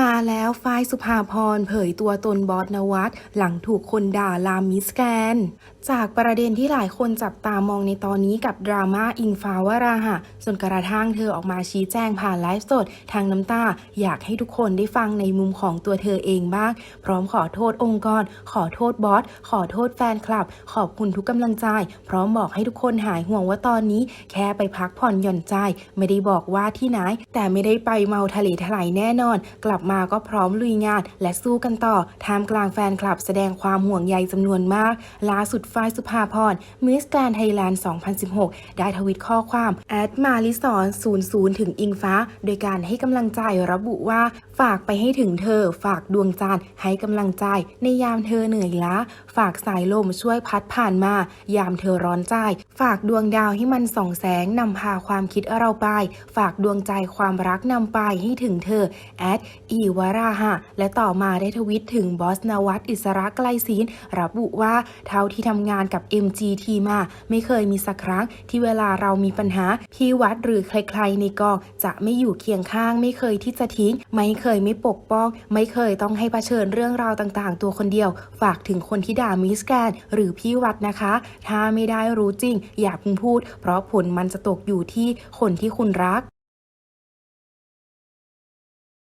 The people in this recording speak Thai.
มาแล้วฝ้ายสุภาพรเผยตัวตนบอสนวัตหลังถูกคนด่าลามมิสแกน จากประเด็นที่หลายคนจับตามองในตอนนี้กับดราม่าอิงฟ้าวราหะจนกระทั่งเธอออกมาชี้แจงผ่านไลฟ์สดทางน้ำตา อยากให้ทุกคนได้ฟังในมุมของตัวเธอเองบ้าง พร้อมขอโทษองค์กร ขอโทษบอส ขอโทษแฟนคลับ ขอบคุณทุกกำลังใจ พร้อมบอกให้ทุกคนหายห่วงว่าตอนนี้ แค่ไปพักผ่อนหย่อนใจ ไม่ได้บอกว่าที่ไหน แต่ไม่ได้ไปเมาทะเลถลายแน่นอนกลับลับมาก็พร้อมลุยงาน และสู้กันต่อท่ามกลางแฟนคลับแสดงความห่วงใยจำนวนมาก ล่าสุดฝ้ายสุภาพรมิสแกรนไทยแลนด์ 2016 ได้ทวิตข้อความแอดมาลิสอน00 ถึงอิงฟ้า โดยการให้กำลังใจระบุว่า ฝากไปให้ถึงเธอ ฝากดวงจันทร์ให้กำลังใจ ในยามเธอเหนื่อยล้า ฝากสายลมช่วยพัดผ่านมา ยามเธอร้อนใจ ฝากดวงดาวให้มันส่องแสงนำพาความคิดเราไป ฝากดวงใจความรักนำไปให้ถึงเธอแอดอีวราหะ และต่อมาได้ทวิตถึงบอสนวัตอิสระไกลศีลระบุว่าเท่าที่ทำงานกับ MGT มา ไม่เคยมีสักครั้งที่เวลาเรามีปัญหา พี่วัดหรือใครๆในกอง จะไม่อยู่เคียงข้าง ไม่เคยที่จะทิ้ง ไม่เคยไม่ปกป้อง ไม่เคยต้องให้เผชิญเรื่องราวต่างๆ ตัวคนเดียว ฝากถึงคนที่ด่ามิสแกนหรือพี่วัดนะคะ ถ้าไม่ได้รู้จริง อย่าเพิ่งพูด เพราะผลมันจะตกอยู่ที่คนที่คุณรัก